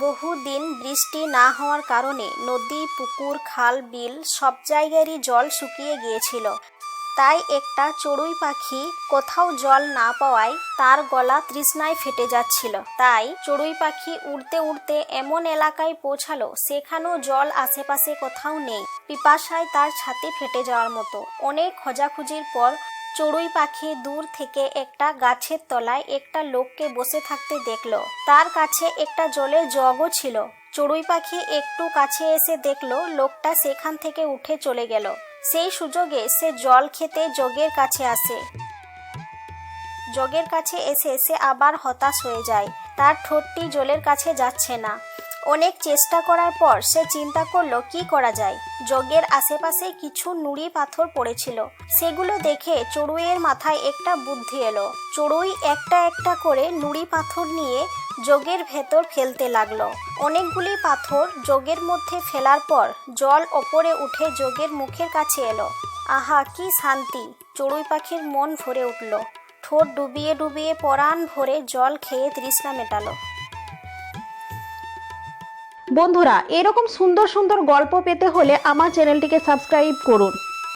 বহুদিন বৃষ্টি না হওয়ার কারণে নদী, পুকুর, খাল, বিল সব জায়গারই জল শুকিয়ে গিয়েছিল। তাই একটা চড়ুই পাখি কোথাও জল না পাওয়ায় তার গলা তৃষ্ণায় ফেটে যাচ্ছিল। তাই চড়ুই পাখি উড়তে উড়তে এমন এলাকায় পৌঁছালো সেখানেও জল আশেপাশে কোথাও নেই। পিপাসায় তার ছাতি ফেটে যাওয়ার মতো অনেক খোঁজাখুঁজির পর চড়ুই পাখি দূর থেকে একটা গাছের তলায় একটা লোককে বসে থাকতে দেখল। তার কাছে একটা জলের জগও ছিল। চড়ুই পাখি একটু কাছে এসে দেখল, লোকটা সেখান থেকে উঠে চলে গেল। সেই সুযোগে সে জল খেতে জগের কাছে আসে। জগের কাছে এসে সে আবার হতাশ হয়ে যায়। তার ঠোঁটটি জলের কাছে যাচ্ছে না। অনেক চেষ্টা করার পর সে চিন্তা করল, কি করা যায়? যজ্ঞের আশেপাশে কিছু নুড়ি পাথর পড়েছিল। সেগুলো দেখে চড়ুইয়ের মাথায় একটা বুদ্ধি এলো। চড়ুই একটা একটা করে নুড়ি পাথর নিয়ে জগের ভেতর ফেলতে লাগল। অনেকগুলি পাথর জগের মধ্যে ফেলার পর জল ওপরে উঠে জগের মুখের কাছে এলো। আহা, কি শান্তি! চড়ুই পাখির মন ভরে উঠল। ঠোঁট ডুবিয়ে ডুবিয়ে পরাণ ভরে জল খেয়ে তৃষ্ণা মেটালো। বন্ধুরা এরকম সুন্দর সুন্দর গল্প পেতে হলে আমার চ্যানেলটিকে সাবস্ক্রাইব করুন।